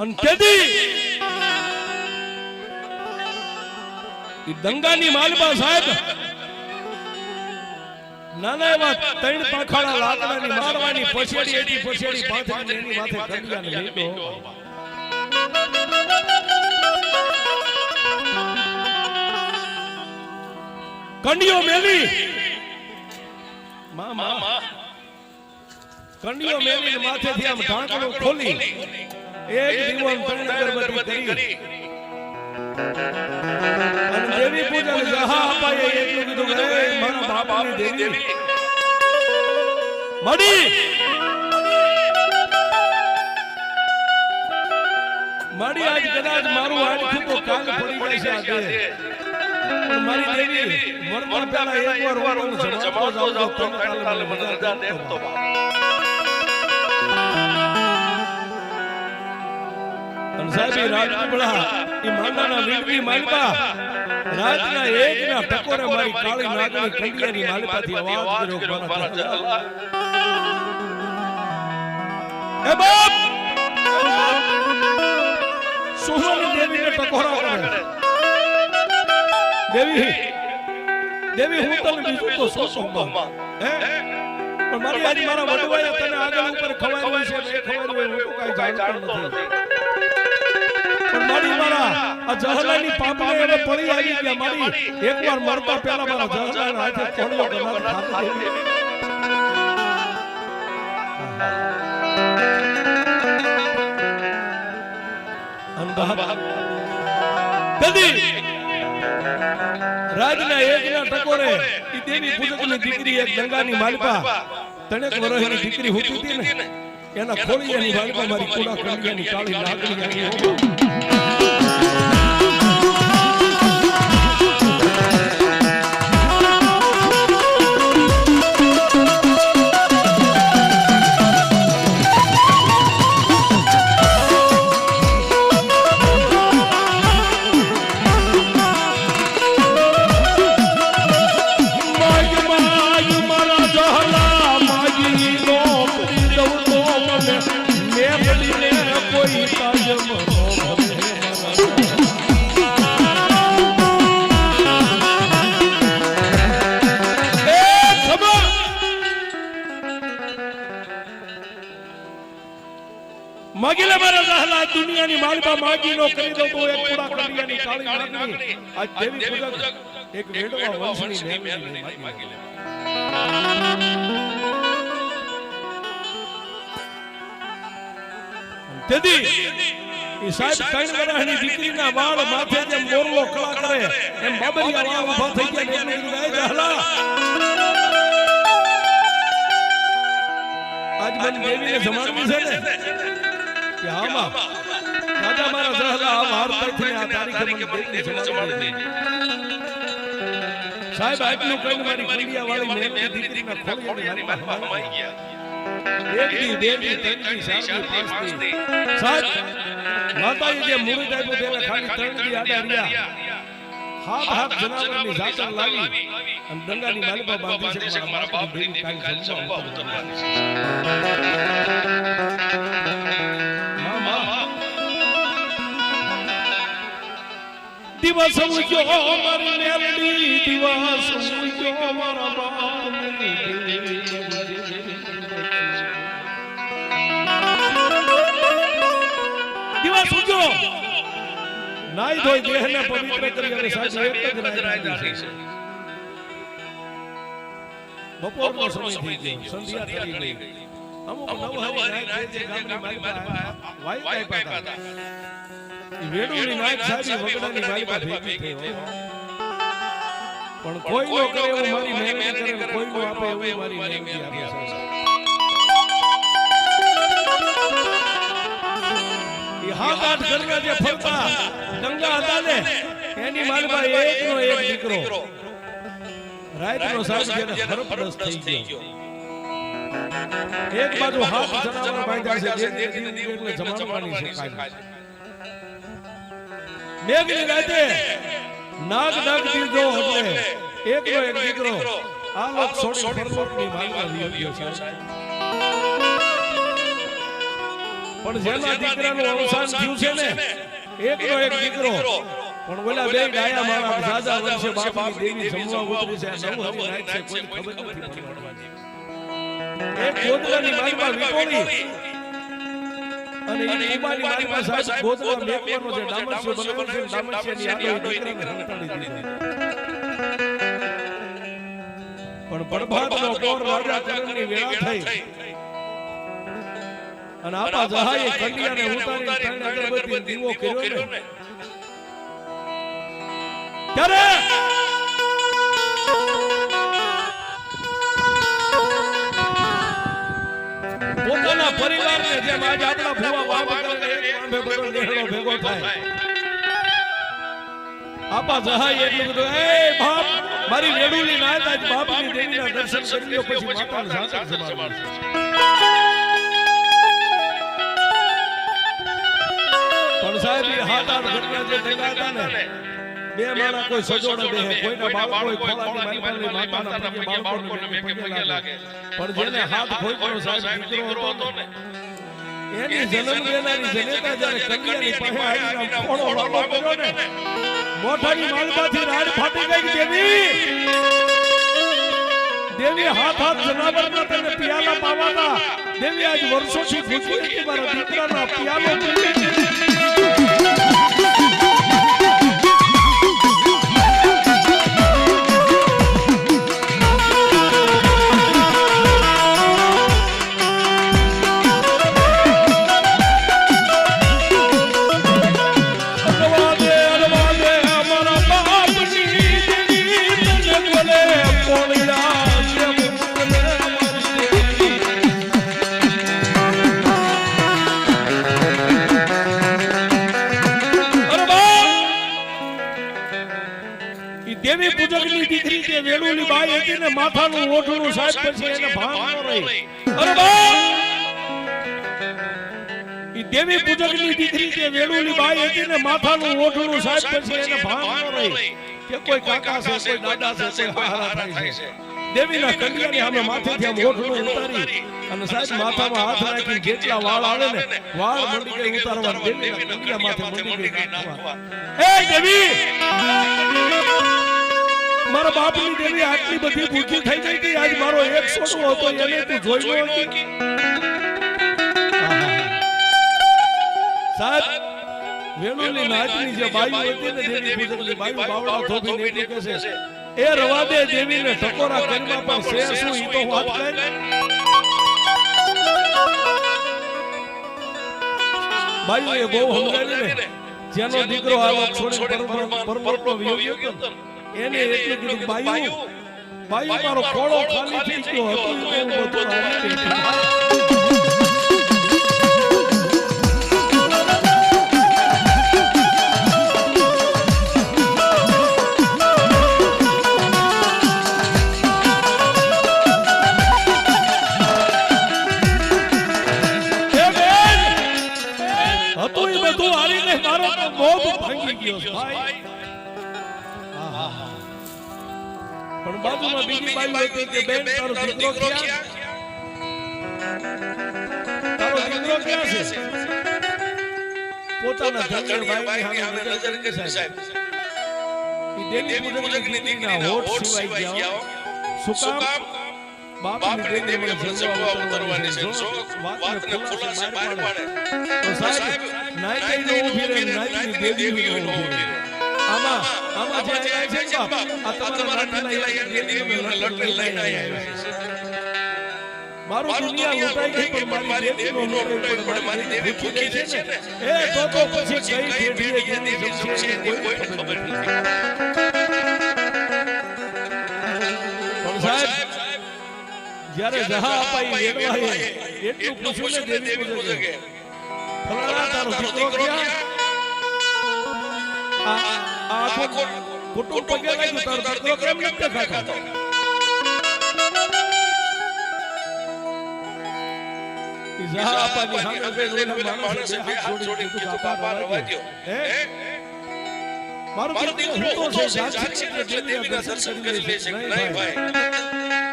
અને કેદી દંગાની માલબા સાહેબ નાના એવા ત્રણ પાંખાડા લાકડાની મારવાની પછેડી એની પછેડી પાથરીને એની માથે કંડિયાને લીધો. કંડિયો મેલી. મા મા કંડિયો મેલી માથેથી આમ ઢાંકણું ખોલી. એક દીવો ત્રણ અગરબત્તી કરી. અને દેવી પૂજન જહા અપાય એટલું કીધું કે મારા બાપાની દેવી. મડી મડી આજ કદાચ મારું હાડકું તો કાલ પડી જાય છે આજે. મારી દેવી મરતા પહેલા એકવાર વાર જમાતો જાવ તો કાલ મને રજા દેતો અને સાહેબ રાજપીપળા ઈ માંડાના વીરવી માલપા. રાતના એકના ટકોરે મારી કાળી નાગની કંડિયાની માલપાથી અવાજ કર્યો મારા. એ બાપ! સુહાની દેવીને ટકોરા કરે. દેવી દેવી હું તને બીજું તો શું શું હે? પણ મારી આજ મારા વડવાએ તને આગળ ઉપર ખવાયું છે એ હોય હું તો કાંઈ જાણતો નથી. મારી મારા. આ જહલાની પાપને હવે પડી આવી ગયા મારી. એકવાર મરતા પહેલા મારા જહલાના હાથે કોણલો ગલાત ખાતે દેવી રાજના એકના ટકોરે ઈ દેવી પૂજકની દીકરી એક ગંગાની માલપા તણેક દીકરી હોતી હતી ને. એના ખોળિયાની માલપા મારી કુડા કંડિયાની કાળી લાગણી આવી. માગીલે મારા જહલા દુનિયાની માલબા માગી નો કરી દો તો એક પૂરા કંડિયાની કાળી નાગણી આ દેવી પૂજક એક વેડવા વંશની મેળવીને માગીલે તેથી ઈ સાહેબ ત્રણ વર્ષની દીકરીના વાળ માથે જેમ મોરલો કળા કરે એમ બાબરિયા વાળ ઊભા થઈ ગયા ને એટલે કીધું, જહલા આજ મને દેવીને જમાડવી છે ને? કે હા માં. રાજા મારા જહલા આ વાર પરથી આ તારીખે મને દેવીને જમાડી દે." સાહેબ મારી કુંડિયા વાળી મેલની દીકરીના ખોળિયાની લારીમાં હમાઈ ગયા. સાહેબ માતાજી જે મુરત આપ્યો તેને ખાલી ત્રણ દી આડા રહ્યા. હાથ હાથ જનાવરની જાતર લાવી. અને દંગાની માલિકા બાંધી છે મારા બાપ દેવી કાલ જમવા ઉતરવાની છે. દિવસ ઉજો મારી મેલડી દિવસ ઉગ્યો મારા બાપની દિવસ ઉજો નાઈ ધોઈ દેહને પવિત્ર કરી અને સાચી એક જ રાત રાખી છે બપોરનો સમય થઈ ગયો સંધ્યા થઈ ગઈ. અમુક નાયક જે જે ગામની માલિકા વાઈ કાપ્યા હતા. ઈ વેડુની નાયક સાહેબી વગડાની માલિકા ભેગી થઈ હો. પણ કોઈ નો કરે એવું મારી મહેનત કરે કોઈ નો આપે એવું મારી મહેનત આપે. છે હાથ આઠ ઘરના જે ફરતા દંગા હતા ને એની માલમાં એક નો એક દીકરો. રાતનો સાહેબ જેને હરપરસ થઈ ગયો. એક બાજુ હાથ જનાવર બાંધ્યા છે જે એટલે જમાડવાની છે. કાયમ. મેઘની રાતે નાગ નાગ દીધો એટલે એકનો એક દીકરો. આ લોક છોડી પરલોકની માંગવા વિયો છે. પણ જેના દીકરાનું અવસાન થયું છે ને એકનો એક દીકરો. પણ બોલા બે ડાયા મારા સાજા વર્ષે બાપની દેવી જમવા ઉતરી છે. નવ હજી નાઈટ છે કોઈ ખબર નથી પડવાની એક ગોદડાની માંગવા વિટોળી અને ઈ કુમારી પાસે સાહેબ ગોતરા મેકવાનો છે ડામરસિયો બનાવ્યો છે ડામરસ્યાની આગળ દીકરાને સંતાડી દીધો. પણ બળભાગનો કોર રાજા કરણની વેળા થઈ. અને આપા જહાએ કન્યાને ઉતારી ત્રણ અગરબત્તી દીવો કર્યો ને. ત્યારે પોતાના પરિવારને જેમ આજે આપણા ભૂવા કરે વાંભે બધો ભેગો થાય. આપા સહાય એટલું બધું એ બાપ મારી વેડુલી ના આજ બાપની દેવીના દર્શન કરી લ્યો પછી માતાને સાચક જમાડો. પણ સાહેબ એ હાથ આઠ ઘટના જે ભેગા હતા ને બે માણા કોઈ સજોડે બેહે કોઈના બાળકો ખોલાની મારી પાસે માતાના પગે બાળકોને પગે લાગે. પણ જેને હાથ ખોઈનો સાહેબ દીકરો હતો ને. એની જન્મ લેનારી જનેતા જ્યારે કન્યાની પાસે આવીને ફોડો વાળો કર્યો ને. મોઢાની માલમાંથી રાડ ફાટી ગઈ દેવી. દેવી. હાથ હાથ જનાવરના તને પિયાલા પાવાના. દેવી આજ વર્ષોથી ભૂખી હતી મારા દીકરાના પિયાલો પીવી. દેવી પૂજકની દીકરી જે વેણુની બાઈ હતી ને માથાનું ઓઠણું સાહેબ પછી એને ભાન ન રહી. અરે બાપ! ઈ દેવી પૂજકની દીકરી જે વેણુની બાઈ હતી ને માથાનું ઓઠણું સાહેબ પછી એને ભાન ન રહી. કે કોઈ કાકા છે, કોઈ દાદા છે, કોઈ હારા થાય છે. દેવીના કન્યાની સામે માથેથી આમ ઓઠણું ઉતારી અને સાહેબ માથામાં હાથ રાખી જેટલા વાળ આવે ને, વાળ મંડી ગઈ ઉતારવા દેવીના કન્યા માથે મંડી ગઈ નાખવા. એ દેવી! મારા બાપની દેવી આટલી બધી ભૂખી થઈ ગઈ હતી આજ મારો એક છોકરો હતો એને તું જોઈ નો સાહેબ વેણુની નાચની જે બાઈ હતી ને દેવી પૂજકની બાઈ બાવડા ધોબીને એટલું કે છે. એ રવા દે દેવીને ટકોરા કરવા પણ છે શું ઈ તો વાત કરે. બાઈ એ બહુ સમજાવ્યું ને જેનો દીકરો આવો છોડી પરમ- પરમ પરમ ને, એને એટલું કીધું બાઈઓ બાઈઓ મારો ખોળો ખાલી થઈ ગયો હતો બધું આવી! હતું એ બધું હારીને મારો તો મોભ ભાંગી ગયો ભાઈ. બાજુમાં બીજી બાઈ હતી કે બેન તારો દીકરો ક્યાં તારો દીકરો ક્યાં છે પોતાના ધન્ય બાઈની સામે નજર કરી સાહેબ ઈ દેવી પૂજકની દીકરીના હોઠ સિવાય ગયા શું કામ બાપની દેવી મને જલવા ઉતરવાની છે જો વાતને ખુલાસે બહાર પાડે તો સાહેબ નાઈકે નો ઊભી રહે નાઈકની દેવી નો ઊભી રહે આમાં આમાં જે છે ને આ તમારા નાટલા યાર દેવીને લટને લઈને આયા છે મારું દુનિયા લૂંટાઈ ગઈ પણ મારી દેવી નો લૂંટાઈ પણ મારી દેવી ભૂખી છે ને? એ તો તો પછી કઈ પેઢીએ દેવી જમશે એની કોઈને ખબર નથી. પણ સાહેબ જ્યારે જહા અપાઈ વેડવાએ એટલું પૂછ્યું ને દેવી પૂજકે. ફલાણા તારો દીકરો ક્યાં? આ આ આખો કુટુંબ પગે લાગ્યું તારો દીકરો કેમ નથી દેખાતો. ઈ જહા અપાની સામે બે ઓલા માણસે હાથ જોડીને કીધું બાપા રવા દો હે મારો દીકરો હું તો છે સાક્ષી છે દેવીના દર્શન કરી લે છે. નહીં ભાઈ.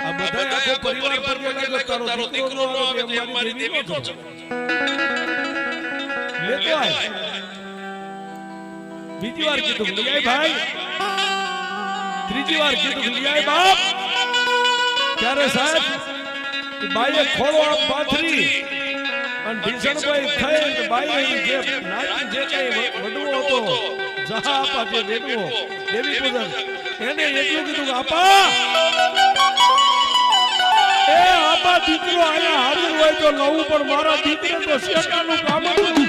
આ બધા આખો પરિવાર પર લાગ્યો તારો દીકરો નો આવે એમ મારી દેવી તો છે. ખવાય બીજી વાર કીધું લિયાય ભાઈ. ત્રીજી વાર કીધું લિયાય બાપ. ત્યારે સાહેબ બાઈએ ખોળો આમ પાથરી. અને ભીષણભાઈ થઈ કે બાઈએ જે નાની જે કઈ વડવો હતો જહા આપા જે દેવો દેવી પૂજન. એને એટલું કીધું આપા. એ આપા દીકરો આયા હાજર હોય તો લઉં પણ મારા દીકરે તો શેકાનું કામ હતું.